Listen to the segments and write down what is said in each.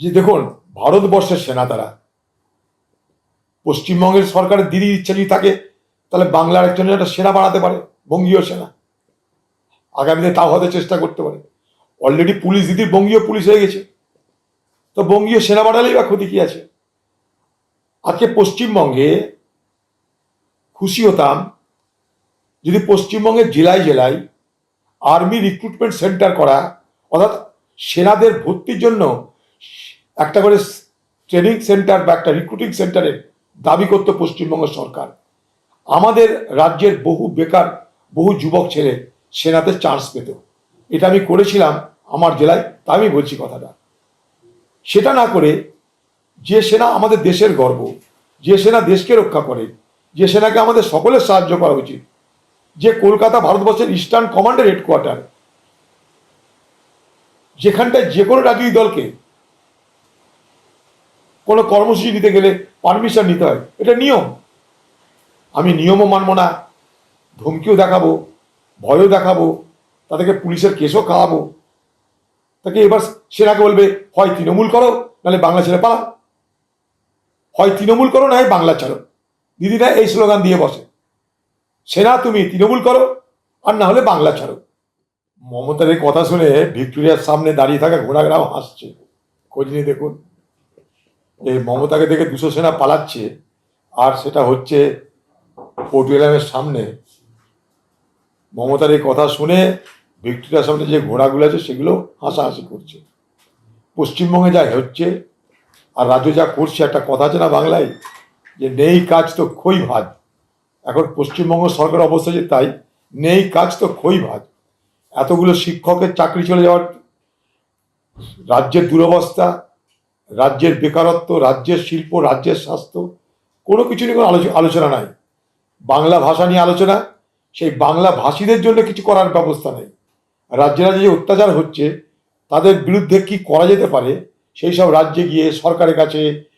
যে দেখুন, ভারতবর্ষের সেনা তারা। পশ্চিমবঙ্গের সরকারের দিদির ইচ্ছা যদি থাকে, তাহলে বাংলার একজন একটা সেনা বানাতে পারে, বঙ্গীয় সেনা। আগামীতে তাও হতে চেষ্টা করতে পারে। অলরেডি পুলিশ দিদির বঙ্গীয় পুলিশ হয়ে গেছে। তো বঙ্গীয় সেনা বানালেই বা ক্ষতি কি আছে? আজকে পশ্চিমবঙ্গে খুশি হতাম, যদি পশ্চিমবঙ্গের জেলায় জেলায় আর্মি রিক্রুটমেন্ট সেন্টার করা, অর্থাৎ সেনাদের ভর্তির জন্য একটা করে ট্রেনিং সেন্টার বা একটা রিক্রুটিং সেন্টারের দাবি করতো পশ্চিমবঙ্গ সরকার। আমাদের রাজ্যের বহু বেকার, বহু যুবক ছেলে সেনাতে চান্স পেত। এটা আমি করেছিলাম আমার জেলায়, তা আমি বলছি কথাটা। সেটা না করে যে সেনা আমাদের দেশের গর্ব, যে সেনা দেশকে রক্ষা করে, যে সেনাকে আমাদের সকলের সাহায্য করা উচিত, যে কলকাতা ভারতবর্ষের ইস্টার্ন কমান্ডের হেডকোয়ার্টার যেখানটায় যে কোনো রাজনৈতিক দলকে কোনো কর্মসূচি নিতে গেলে পারমিশন নিতে হয়। এটা নিয়ম। আমি নিয়মও মানব না, ধমকিও দেখাবো, ভয়ও দেখাবো, তাদেরকে পুলিশের কেসও খাওয়াবো। তাকে এবার সেনাকে বলবে, হয় তৃণমূল করো, নাহলে বাংলা ছেড়ে পালাও। হয় তৃণমূল করো না হয় বাংলা ছাড়ো। দিদিরা এই স্লোগান দিয়ে বসে। সেনা, তুমি তৃণমূল করো, আর না হলে বাংলা ছাড়ো। মমতার এই কথা শুনে ভিক্টোরিয়ার সামনে দাঁড়িয়ে থাকা ঘোড়াঘাড়াও হাসছে। খোঁজ নিয়ে দেখুন। এই মমতাকে দেখে দুশো সেনা পালাচ্ছে, আর সেটা হচ্ছে পোর্টুয়ালামের সামনে। মমতার এই কথা শুনে ভিক্টোরিয়ার সামনে যে ঘোড়াগুলো আছে সেগুলো হাসাহাসি করছে। পশ্চিমবঙ্গে যা হচ্ছে, আর রাজ্য যা করছে, একটা কথা আছে না বাংলায়? যে নেই কাজ তো খই ভাজ এখন পশ্চিমবঙ্গ সরকার অবস্থা যে তাই, নেই কাজ তো খই ভাজ এতগুলো শিক্ষকের চাকরি চলে যাওয়ার রাজ্যের দুরবস্থা রাজ্যের বেকারত্ব, রাজ্যের শিল্প, রাজ্যের স্বাস্থ্য, কোনো কিছু নিয়ে কোনো আলোচ- আলোচনা নাই। বাংলা ভাষা নিয়ে আলোচনা, সেই বাংলা ভাষীদের জন্য কিছু করার ব্যবস্থা নেই। রাজ্যে রাজ্যে যে অত্যাচার হচ্ছে, তাদের বিরুদ্ধে কি করা যেতে পারে, সেই সব রাজ্যে গিয়ে সরকারের কাছে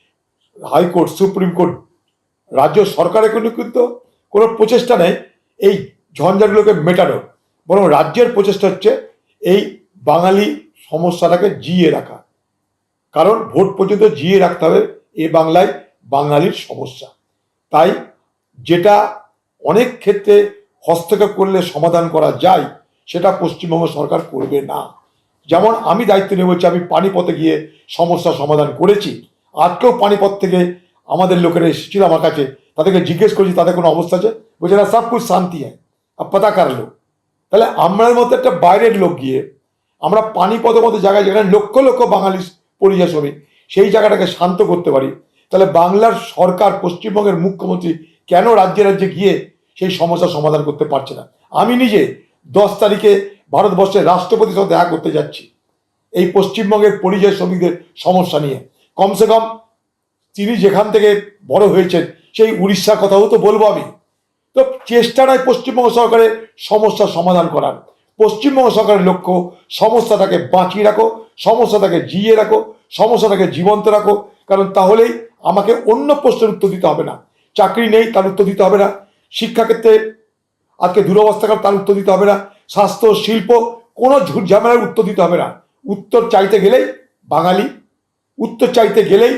হাইকোর্ট, সুপ্রিম কোর্ট, রাজ্য সরকারের কোনো কিন্তু কোনো প্রচেষ্টা নেই, এই ঝঞ্ঝাটগুলোকে মেটানো। বরং রাজ্যের প্রচেষ্টা হচ্ছে এই বাঙালি সমস্যাটাকে জিয়ে রাখা। কারণ ভোট পর্যন্ত জিয়ে রাখতে হবে এ বাংলায় বাঙালির সমস্যা। তাই যেটা অনেক ক্ষেত্রে হস্তক্ষেপ করলে সমাধান করা যায়, সেটা পশ্চিমবঙ্গ সরকার করবে না। যেমন আমি দায়িত্ব নিয়ে বলছি আমি পানিপথে গিয়ে সমস্যা সমাধান করেছি। আজকেও পানিপথ থেকে আমাদের লোকেরা এসেছিল আমার কাছে, তাদেরকে জিজ্ঞেস করেছি, তাদের কোনো অবস্থা আছে? বলছে, না, সব কিছু শান্তি হয় আর পাতা কার লোক। তাহলে আমরার মতো একটা বাইরের লোক গিয়ে, আমরা পানিপথের মতো জায়গায় যেখানে লক্ষ লক্ষ বাঙালি পরিযায়ী শ্রমিক, সেই জায়গাটাকে শান্ত করতে পারি। তাহলে বাংলার সরকার পশ্চিমবঙ্গের মুখ্যমন্ত্রী কেন রাজ্যে রাজ্যে গিয়ে সেই সমস্যার সমাধান করতে পারছে না? আমি নিজে দশ তারিখে ভারতবর্ষের রাষ্ট্রপতির সাথে দেখা করতে যাচ্ছি, এই পশ্চিমবঙ্গের পরিযায়ী শ্রমিকদের সমস্যা নিয়ে। কমসে কম তিনি যেখান থেকে বড় হয়েছেন, সেই উড়িষ্যার কথাও তো বলব আমি। তো চেষ্টা নয় পশ্চিমবঙ্গ সরকারের সমস্যার সমাধান করার। পশ্চিমবঙ্গ সরকারের লক্ষ্য সমস্যাটাকে বাঁচিয়ে রাখো সমস্যাটাকে জিয়ে রাখো সমস্যাটাকে জীবন্ত রাখো। কারণ তাহলেই আমাকে অন্য প্রশ্নের উত্তর দিতে হবে না। চাকরি নেই, তার উত্তর দিতে হবে না। শিক্ষাক্ষেত্রে আজকে দুরবস্থাকার তার উত্তর দিতে হবে না। স্বাস্থ্য, শিল্প, কোনো ঝুট ঝামেলার উত্তর দিতে হবে না। উত্তর চাইতে গেলেই বাঙালি, উত্তর চাইতে গেলেই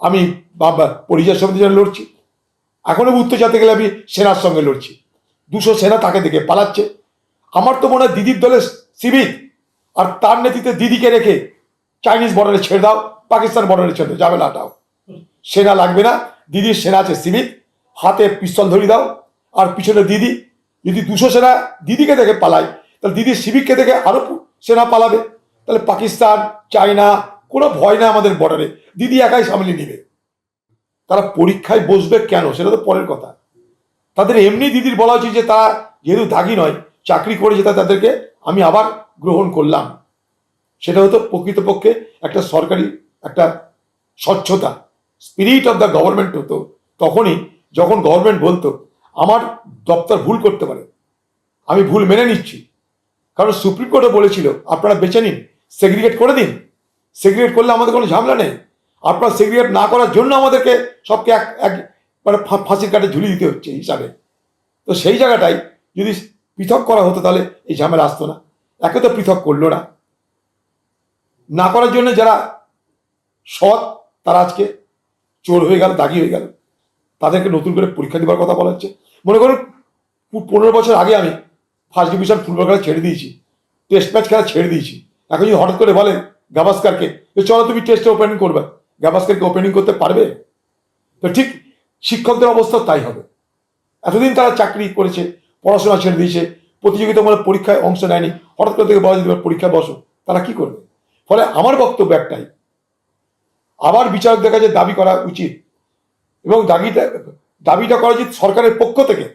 আমি বাবা পরিযায় সমিতির জন্য লড়ছি। এখনও উত্তর চাইতে গেলে আমি সেনার সঙ্গে লড়ছি। দুশো সেনা তাকে দেখে পালাচ্ছে। আমার তো মনে হয় দিদির দলের সিভিক, আর তার নেতৃত্বে দিদিকে রেখে চাইনিজ বর্ডারে ছেড়ে দাও, পাকিস্তান বর্ডারে ছেড়ে দাও যাবে না হটাও। সেনা লাগবে না, দিদির সেনা আছে সিভিক, হাতে পিস্তল ধরিয়ে দাও, আর পিছনে দিদি, যদি দুশো সেনা দিদিকে দেখে পালায়, তাহলে দিদির সিভিককে দেখে আরও সেনা পালাবে। তাহলে পাকিস্তান চায়না কোনো ভয় না আমাদের বর্ডারে দিদি একাই সামলে নিবে। তারা পরীক্ষায় বসবে কেন, সেটা তো পরের কথা। তাদের এমনি দিদির বলা উচিত যে তারা যেহেতু দাগি নয় চাকরি করে তা তাদেরকে আমি আবার গ্রহণ করলাম। সেটা হতো প্রকৃতপক্ষে একটা সরকারি, একটা স্বচ্ছতা স্পিরিট অফ দ্য গভর্নমেন্ট হতো। তখনই যখন গভর্নমেন্ট বলতো, আমার দপ্তর ভুল করতে পারে। আমি ভুল মেনে নিচ্ছি। কারণ সুপ্রিম কোর্টে বলেছিল, আপনারা বেছে নিন সেগ্রিগেট করে দিন। সেগ্রিগেট করলে আমাদের কোনো ঝামেলা নেই। আপনারা সেগ্রিগেট না করার জন্য আমাদেরকে সবকে এক এক মানে ফাঁসির কাটে ঝুলিয়ে দিতে হচ্ছে হিসাবে। তো সেই জায়গাটাই যদি পৃথক করা হতো তাহলে এই ঝামেলা আসতো না। একে তো পৃথক করল না। না করার জন্য যারা সৎ, তারা আজকে চোর হয়ে গেল, দাগি হয়ে গেল। তাদেরকে নতুন করে পরীক্ষা দেওয়ার কথা বলা হচ্ছে। মনে করুন পনেরো বছর আগে আমি ফার্স্ট ডিভিশন ফুটবল খেলা ছেড়ে দিয়েছি। টেস্ট ম্যাচ খেলা ছেড়ে দিয়েছি। এখন যদি হঠাৎ করে বলেন গাভাস্কারকে চলো তুমি টেস্টে ওপেনিং করবে। গাভাস্কারকে ওপেনিং করতে পারবে? তো ঠিক শিক্ষকদের অবস্থাও তাই হবে। এতদিন তারা চাকরি করেছে পড়াশোনা ছেড়ে দিয়েছে প্রতিযোগিতামূলক পরীক্ষায় অংশ নেয়নি, হঠাৎ করে থেকে বলা যেতে পারে পরীক্ষায় বসো। তারা কি করবে? ফলে আমার বক্তব্য একটাই, আবার বিচারকদের কাছে দাবি করা উচিত এবং দাবিটা দাবিটা করা উচিত সরকারের পক্ষ থেকে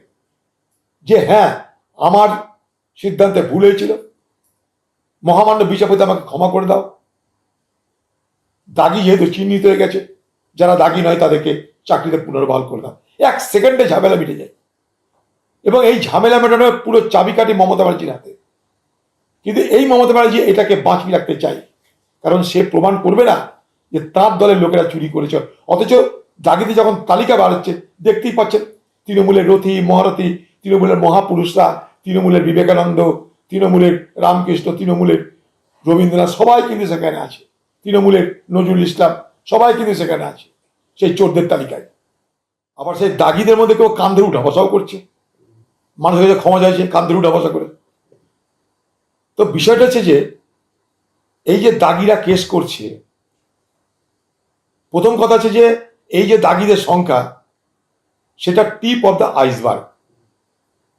যে হ্যাঁ আমার সিদ্ধান্তে ভুল হয়েছিল, মহামান্য বিচারপতি আমাকে ক্ষমা করে দাও। দাগি যেহেতু চিহ্নিত হয়ে গেছে, যারা দাগি নয় তাদেরকে চাকরিতে পুনর্বহাল করে দাও। এক সেকেন্ডে ঝামেলা মিটে যায়। এবং এই ঝামেলা মেটানোর পুরো চাবিকাঠি মমতা ব্যানার্জির হাতে। কিন্তু এই মমতা ব্যানার্জি এটাকে বাঁচিয়ে রাখতে চাই কারণ সে প্রমাণ করবে না যে তার দলের লোকেরা চুরি করেছে। অথচ দাগিতে যখন তালিকা বাড়াচ্ছে দেখতেই পাচ্ছেন, তৃণমূলের রথি, মহারথী, তৃণমূলের মহাপুরুষরা, তৃণমূলের বিবেকানন্দ, তৃণমূলের রামকৃষ্ণ, তৃণমূলের রবীন্দ্রনাথ, সবাই কিন্তু সেখানে আছে। তৃণমূলের নজরুল ইসলাম, সবাই কিন্তু সেখানে আছে। সেই চোরদের তালিকায়। আবার সেই দাগিদের মধ্যে কেউ কান্ধে উঠা বসাও করছে। মানুষের কাছে ক্ষমা চাইছে কান ধরে উঠা বসা করে। তো বিষয়টা হচ্ছে যে, এই যে দাগিরা কেস করছে, প্রথম কথা হচ্ছে যে, এই যে দাগিদের সংখ্যা, সেটা টিপ অফ দ্য আইসবার্গ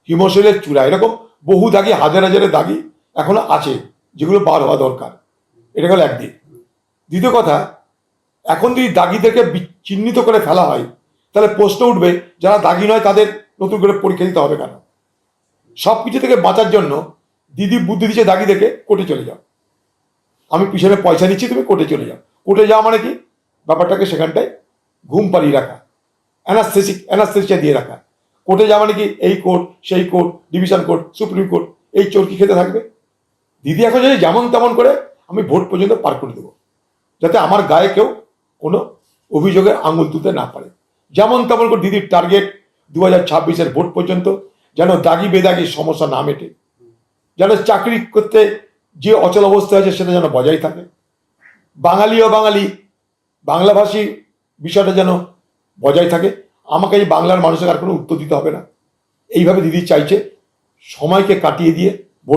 হিমশৈলের চূড়া। এরকম বহু দাগি, হাজার হাজারের দাগি এখনও আছে, যেগুলো বার হওয়া দরকার। এটা হলো একদিক দ্বিতীয় কথা, এখন যদি দাগিদেরকে চিহ্নিত করে ফেলা হয়, তাহলে প্রশ্ন উঠবে, যারা দাগি নয় তাদের নতুন করে পরীক্ষা দিতে হবে কেন? সব কিছু থেকে বাঁচার জন্য দিদি বুদ্ধি দিচ্ছে দাগি দেখে, কোর্টে চলে যাও। আমি পিছনে পয়সা দিচ্ছি তুমি কোর্টে চলে যাও। কোর্টে যাওয়া মানে কি? ব্যাপারটাকে সেখানটায় ঘুম পাড়িয়ে রাখা। অ্যানাস্থেসিক, অ্যানাস্থেসিয়া দিয়ে রাখা। কোর্টে যাওয়া মানে কি? এই কোর্ট, সেই court, division court, supreme court, এই চোরকি খেতে থাকবে। দিদি এখন যদি যেমন তেমন করে আমি ভোট পর্যন্ত পার করে দেবো। যাতে আমার গায়ে কেউ কোনো অভিযোগের আঙুল তুলতে না পারে। যেমন তেমন করে দিদির টার্গেট দু হাজার ভোট পর্যন্ত যেন দাগি বেদাগি সমস্যা না মেটে। যেন চাকরি করতে যে অচল অবস্থা আছে সেটা যেন বজায় থাকে। বাঙালি ও বাঙালি, বাংলাভাষী বিষয়টা যেন বজায় থাকে। আমাকে এই বাংলার মানুষের আর কোনো উত্তর দিতে হবে না। এইভাবে দিদি চাইছে, সময়কে কাটিয়ে দিয়ে